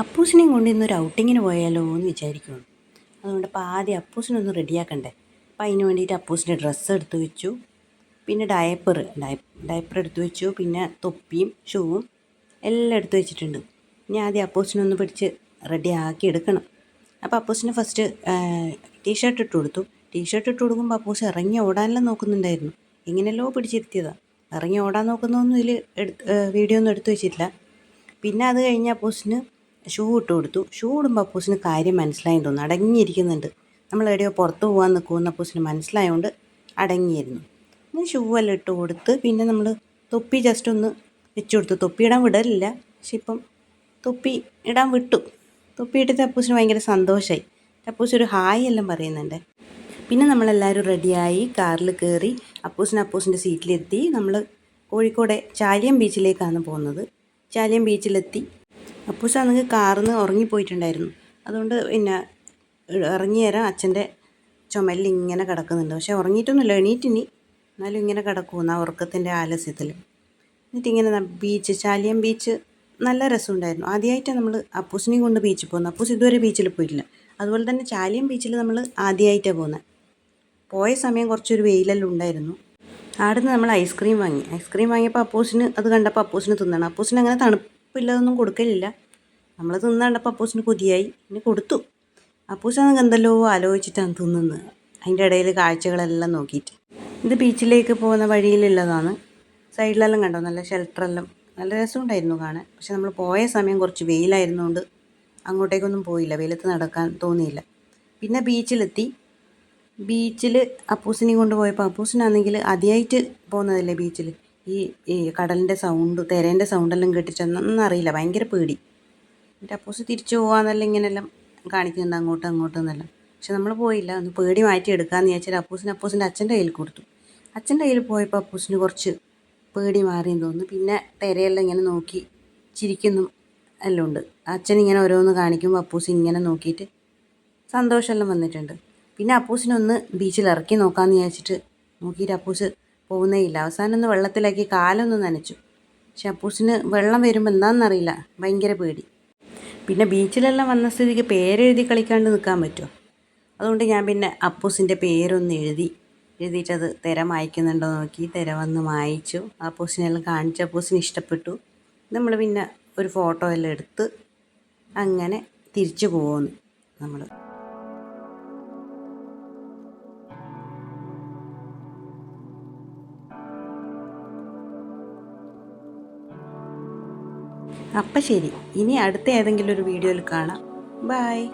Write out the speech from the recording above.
അപ്പൂസിനെയും കൊണ്ട് ഇന്നൊരു ഔട്ടിങ്ങിന് പോയാലോ എന്ന് വിചാരിക്കുന്നു അതുകൊണ്ട് അപ്പോൾ ആദ്യം അപ്പൂസിനൊന്ന് റെഡിയാക്കണ്ടേ അപ്പം അതിന് വേണ്ടിയിട്ട് അപ്പൂസിന്റെ ഡ്രസ്സ് എടുത്ത് വെച്ചു. പിന്നെ ഡയപ്പർ ഡയപ്പർ എടുത്ത് വെച്ചു. പിന്നെ തൊപ്പിയും ഷൂവും എല്ലാം എടുത്ത് വെച്ചിട്ടുണ്ട്. ഇനി ആദ്യം അപ്പൂസിനൊന്ന് പിടിച്ച് റെഡിയാക്കി എടുക്കണം. അപ്പോൾ അപ്പൂസിന് ഫസ്റ്റ് ടീഷർട്ട് ഇട്ട് കൊടുത്തു. ടീഷർട്ട് ഇട്ട് കൊടുക്കുമ്പോൾ അപ്പൂസ് ഇറങ്ങി ഓടാനെല്ലാം നോക്കുന്നുണ്ടായിരുന്നു. എങ്ങനെയല്ലോ പിടിച്ചിരുത്തിയതാണ് ഇറങ്ങി ഓടാൻ നോക്കുന്നതൊന്നും ഇതിൽ എടുത്ത് വീഡിയോ ഒന്നും എടുത്തു വെച്ചിട്ടില്ല. പിന്നെ അത് കഴിഞ്ഞ് അപ്പൂസിന് ഷൂ ഇട്ട് കൊടുത്തു. ഷൂ ഇടുമ്പോൾ അപ്പൂസിന് കാര്യം മനസ്സിലായി തോന്നുന്നു. അടങ്ങിയിരിക്കുന്നുണ്ട്. നമ്മൾ എവിടെയോ പുറത്ത് പോകാൻ നിൽക്കുമെന്ന് അപ്പൂസിന് മനസ്സിലായതുകൊണ്ട് അടങ്ങിയിരുന്നു. പിന്നെ ഷൂ എല്ലാം ഇട്ട് കൊടുത്ത് പിന്നെ നമ്മൾ തൊപ്പി ജസ്റ്റ് ഒന്ന് വെച്ചു കൊടുത്തു. തൊപ്പി ഇടാൻ വിടലില്ല. പക്ഷെ ഇപ്പം തൊപ്പി ഇടാൻ വിട്ടു. തൊപ്പി ഇട്ടിട്ട് അപ്പൂസിന് ഭയങ്കര സന്തോഷമായി അപ്പൂസ് ഒരു ഹായ് എല്ലാം പറയുന്നുണ്ട്. പിന്നെ നമ്മളെല്ലാവരും റെഡിയായി കാറിൽ കയറി അപ്പൂസിന് അപ്പൂസിന്റെ സീറ്റിലെത്തി നമ്മൾ കോഴിക്കോട് ചാലിയം ബീച്ചിലേക്കാണ് പോകുന്നത്. ചാലിയം ബീച്ചിലെത്തി അപ്പൂസാണെങ്കിൽ കാറിൽ നിന്ന് ഉറങ്ങിപ്പോയിട്ടുണ്ടായിരുന്നു. അതുകൊണ്ട് പിന്നെ ഇറങ്ങി തരാൻ അച്ഛന്റെ ചുമലിൽ ഇങ്ങനെ കിടക്കുന്നുണ്ട്. പക്ഷെ ഉറങ്ങിയിട്ടൊന്നുമില്ല എണീറ്റിനി. എന്നാലും ഇങ്ങനെ കിടക്കുമെന്ന് ആ ഉറക്കത്തിന്റെ ആലസ്യത്തിൽ. എന്നിട്ടിങ്ങനെ ബീച്ച് ചാലിയം ബീച്ച് നല്ല രസമുണ്ടായിരുന്നു. ആദ്യമായിട്ടാണ് നമ്മൾ അപ്പൂസിനെയും കൊണ്ട് ബീച്ചിൽ പോകുന്നത്. അപ്പൂസ് ഇതുവരെ ബീച്ചിൽ പോയിട്ടില്ല. അതുപോലെ തന്നെ ചാലിയം ബീച്ചിൽ നമ്മൾ ആദ്യമായിട്ടാണ് പോകുന്നത്. പോയ സമയം കുറച്ചൊരു വെയിലെല്ലാം ഉണ്ടായിരുന്നു. ആടുന്ന് നമ്മൾ ഐസ്ക്രീം വാങ്ങി. ഐസ്ക്രീം വാങ്ങിയപ്പോൾ അപ്പൂസിന് അത് കണ്ടപ്പോൾ അപ്പൂസിന് തിന്നണം. അപ്പൂസിന് അങ്ങനെ തണുപ്പില്ലതൊന്നും കൊടുക്കലില്ല. നമ്മൾ തിന്ന് കണ്ടപ്പോൾ അപ്പൂസിന് കൊതിയായി. പിന്നെ കൊടുത്തു. അപ്പൂസ് അപ്പൂസാണെങ്കിൽ എന്തല്ലോ ആലോചിച്ചിട്ടാണ് തിന്നുന്നത്. അതിന്റെ ഇടയിൽ കാഴ്ചകളെല്ലാം നോക്കിയിട്ട്. ഇത് ബീച്ചിലേക്ക് പോകുന്ന വഴിയിലുള്ളതാണ്. സൈഡിലെല്ലാം കണ്ടോ? നല്ല ഷെൽട്ടറെല്ലാം. നല്ല രസം ഉണ്ടായിരുന്നു കാണാൻ. പക്ഷെ നമ്മൾ പോയ സമയം കുറച്ച് വെയിലായിരുന്നുകൊണ്ട് അങ്ങോട്ടേക്കൊന്നും പോയില്ല. വെയിലത്ത് നടക്കാൻ തോന്നിയില്ല. പിന്നെ ബീച്ചിലെത്തി. ബീച്ചിൽ അപ്പൂസിനെ കൊണ്ട് പോയപ്പോൾ അപ്പൂസിനാണെങ്കിൽ ആദ്യമായിട്ട് പോകുന്നതല്ലേ ബീച്ചിൽ? ഈ ഈ കടലിന്റെ സൗണ്ട് തിരേന്റെ സൗണ്ടെല്ലാം കേട്ടിട്ടൊന്നും അറിയില്ല. ഭയങ്കര പേടി. എന്നിട്ട് അപ്പൂസ് തിരിച്ചു പോകാമെന്നെല്ലാം ഇങ്ങനെല്ലാം കാണിക്കുന്നുണ്ട് അങ്ങോട്ടും അങ്ങോട്ടും എന്നെല്ലാം. പക്ഷെ നമ്മൾ പോയില്ല ഒന്ന് പേടി മാറ്റി എടുക്കാമെന്ന് വിചാരിച്ചാൽ അപ്പൂസിന് അപ്പൂസിന്റെ അച്ഛന്റെ കയ്യിൽ കൊടുത്തു. അച്ഛന്റെ കയ്യിൽ പോയപ്പോൾ അപ്പൂസിന് കുറച്ച് പേടി മാറിയെന്ന് തോന്നുന്നു. പിന്നെ തിരയെല്ലാം ഇങ്ങനെ നോക്കി ചിരിക്കുന്നു എല്ലാം ഉണ്ട്. അച്ഛൻ ഇങ്ങനെ ഓരോന്ന് കാണിക്കുമ്പോൾ അപ്പൂസ് ഇങ്ങനെ നോക്കിയിട്ട് സന്തോഷമെല്ലാം വന്നിട്ടുണ്ട്. പിന്നെ അപ്പൂസിനൊന്ന് ബീച്ചിൽ ഇറക്കി നോക്കാമെന്ന് വിചാരിച്ചിട്ട് നോക്കിയിട്ട് അപ്പൂസ് പോകുന്നേ ഇല്ല. അവസാനം ഒന്ന് വെള്ളത്തിലാക്കി കാലൊന്ന് നനച്ചു. പക്ഷെ അപ്പൂസിന് വെള്ളം വരുമ്പോൾ എന്താണെന്നറിയില്ല ഭയങ്കര പേടി. പിന്നെ ബീച്ചിലെല്ലാം വന്ന സ്ഥിതിക്ക് പേരെഴുതി കളിക്കാണ്ട് നിൽക്കാൻ പറ്റുമോ? അതുകൊണ്ട് ഞാൻ പിന്നെ അപ്പൂസിന്റെ പേരൊന്ന് എഴുതി എഴുതിയിട്ടത് തിര മായ്ക്കുന്നുണ്ടോ നോക്കി. തിര വന്ന് മായ്ച്ചു അപ്പൂസിനെല്ലാം കാണിച്ചു അപ്പൂസിന് ഇഷ്ടപ്പെട്ടു. നമ്മൾ പിന്നെ ഒരു ഫോട്ടോ എല്ലാം എടുത്ത് അങ്ങനെ തിരിച്ചു പോകുന്നു നമ്മൾ. അപ്പം ശരി. ഇനി അടുത്ത ഏതെങ്കിലും ഒരു വീഡിയോയിൽ കാണാം. ബായ്